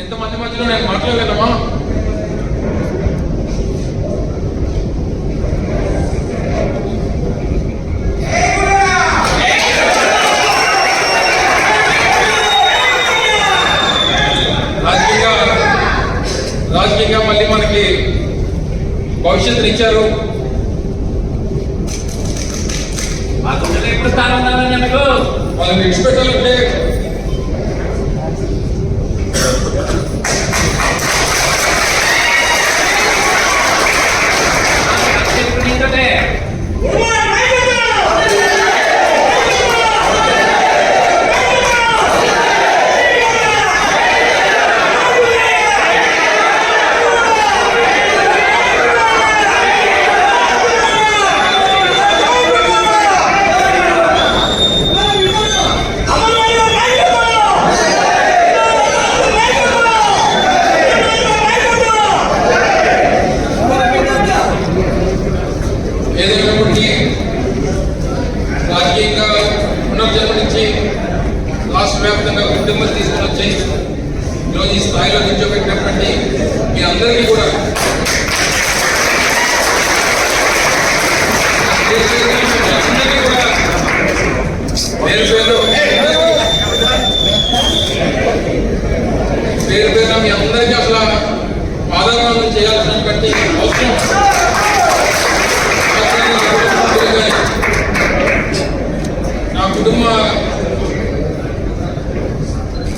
ఎంతమంది మధ్యలో నేను మాట్లాడలేదమ్మా రాజకీయంగా మళ్ళీ మనకి భవిష్యత్తుని ఇచ్చారు. వాళ్ళని విడిచిపెట్టాలంటే ఏదైనప్పటికీ రాజకీయంగా పునర్జన్మనిచ్చి రాష్ట్ర వ్యాప్తంగా ఉద్యమం తీసుకుని వచ్చి ఈరోజు ఈ స్థాయిలో నిల్చోబెట్టినటువంటి మీ అందరికీ కూడా అందరికీ కూడా పేరు పేరు పేరు పేరు మీ అందరికీ అసలు పాదాలను చేయాల్సినటువంటి అవసరం నా కుటుంబ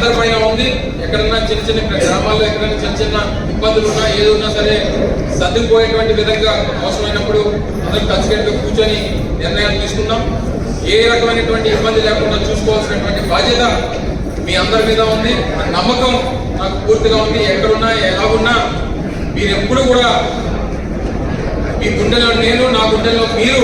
అందరి పైన ఉంది. ఎక్కడన్నా చిన్న చిన్న గ్రామాల్లో ఎక్కడైనా చిన్న చిన్న ఇబ్బందులు ఉన్నా ఏది ఉన్నా సరే సర్దుకుపోయేటువంటి విధంగా అవసరమైనప్పుడు అందరం కలిసికట్టుగా కూర్చొని నిర్ణయాలు తీసుకున్నాం ఏ రకమైనటువంటి ఇబ్బంది లేకుండా చూసుకోవాల్సినటువంటి బాధ్యత మీ అందరి మీద ఉంది. ఆ నమ్మకం నాకు పూర్తిగా ఉంది. ఎక్కడున్నా ఎలా ఉన్నా మీరు ఎప్పుడు కూడా మీ గుండెలో నేను నా గుండెలో మీరు